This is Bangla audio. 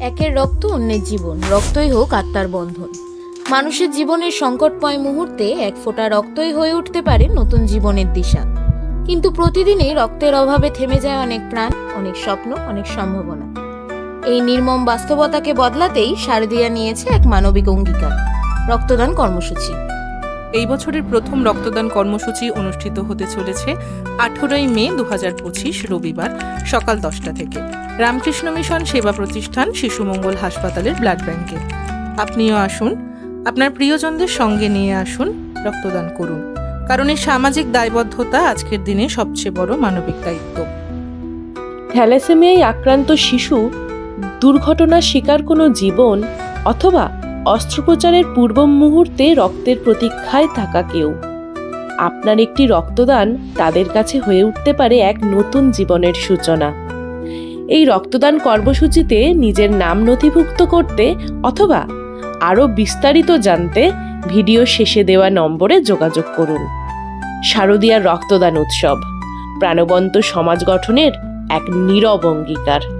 একের রক্ত অন্যের জীবন, রক্তই হোক আত্মার বন্ধন। মানুষের জীবনের সংকটময় মুহূর্তে এক ফোঁটা রক্তই হয়ে উঠতে পারে নতুন জীবনের দিশা। কিন্তু প্রতিদিনই রক্তের অভাবে থেমে যায় অনেক প্রাণ, অনেক স্বপ্ন, অনেক সম্ভাবনা। এই নির্মম বাস্তবতাকে বদলাতেই শারদিয়া নিয়েছে এক মানবিক অঙ্গীকার, রক্তদান কর্মসূচি। এই বছরের প্রথম রক্তদান কর্মসূচি অনুষ্ঠিত হতে চলেছে আঠেরোই মে দু পঁচিশ রবিবার সকাল দশটা থেকে। রামকৃষ্ণ মিশন সেবা প্রতিষ্ঠান শিশু মঙ্গল হাসপাতালের ব্লাড ব্যাংকে। আপনিও আসুন, আপনার প্রিয়জনদের সঙ্গে নিয়ে আসুন রক্তদান করুন, কারণ এই সামাজিক দায়বদ্ধতা আজকের দিনে সবচেয়ে বড় মানবিক দায়িত্ব। থ্যালাসেমিয়ায় আক্রান্ত শিশু দুর্ঘটনার শিকার কোনো জীবন অথবা অস্ত্রোপচারের পূর্ব মুহূর্তে রক্তের প্রতীক্ষায় থাকা কেউ। আপনার একটি রক্তদান তাদের কাছে হয়ে উঠতে পারে এক নতুন জীবনের সূচনা। এই রক্তদান কর্মসূচিতে নিজের নাম নথিভুক্ত করতে অথবা আরও বিস্তারিত জানতে ভিডিও শেষে দেওয়া নম্বরে যোগাযোগ করুন। শারদীয়ার রক্তদান উৎসব, প্রাণবন্ত সমাজ গঠনের এক নীরব অঙ্গীকার।